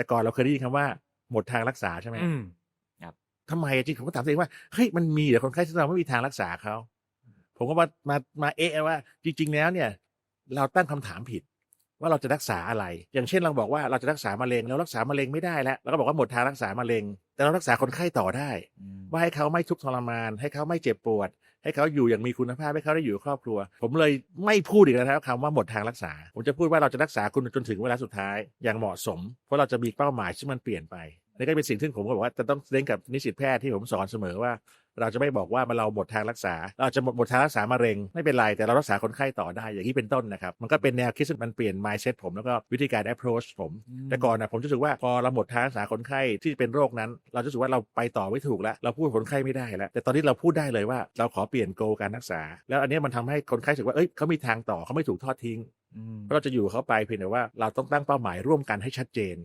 แต่ก่อนเราเคยได้ยินคำว่า หมดทางรักษาใช่ไหมอืมทำไมอะจริงผมก็ถามตัวเองว่าเฮ้ยมันมีเหรอคนไข้ที่เราไม่มีทางรักษาเขาผมก็มามามาเอะว่า จริง ๆ แล้วเนี่ย เราตั้งคำถามผิด ว่าเราจะรักษาอะไร อย่างเช่นเราบอกว่าเราจะรักษามะเร็งเรารักษามะเร็งไม่ได้แล้วเราก็บอกว่าหมดทางรักษามะเร็ง แต่เรารักษาคนไข้ต่อได้อืม ว่าให้เขาไม่ทุกข์ทรมาน ให้เขาไม่เจ็บปวด ให้เขาอยู่อย่างมีคุณภาพให้เขาได้อยู่ครอบครัว ผมเลยไม่พูดอีกแล้วนะครับคำว่าหมดทางรักษา ผมจะพูดว่าเราจะรักษาคุณจนถึงเวลาสุดท้ายอย่างเหมาะสม เพราะเราจะมีเป้าหมายที่มันเปลี่ยนไป นี่ก็เป็นสิ่งที่ผมก็บอกว่าจะต้องเล่นกับนิสิตแพทย์ที่ผมสอนเสมอว่า เราจะไม่บอกว่ามันเราหมดทางรักษา เราจะหมดหมดทางรักษามะเร็งไม่เป็นไร แต่เรารักษาคนไข้ต่อได้อย่างนี้เป็นต้นนะครับ มันก็เป็นแนวคิดซึ่งมันเปลี่ยน mindset ผมแล้วก็วิธีการ approach ผม แต่ก่อนนะผมรู้สึกว่าพอเราหมดทางรักษาคนไข้ที่เป็นโรคนั้น เรารู้สึกว่าเราไปต่อไม่ถูกแล้ว เราพูดกับคนไข้ไม่ได้แล้วแต่ตอนนี้เราพูดได้เลยว่าเราขอเปลี่ยนโกการรักษา แล้วอันเนี้ยมันทำให้คนไข้รู้สึกว่าเอ้ยเขามีทางต่อเขาไม่ถูกทอดทิ้งอืมเพราะเราจะอยู่กับเขาไปเพียงแต่ว่าเราต้องตั้งเป้าหมายร่วมกันให้ชัดเจน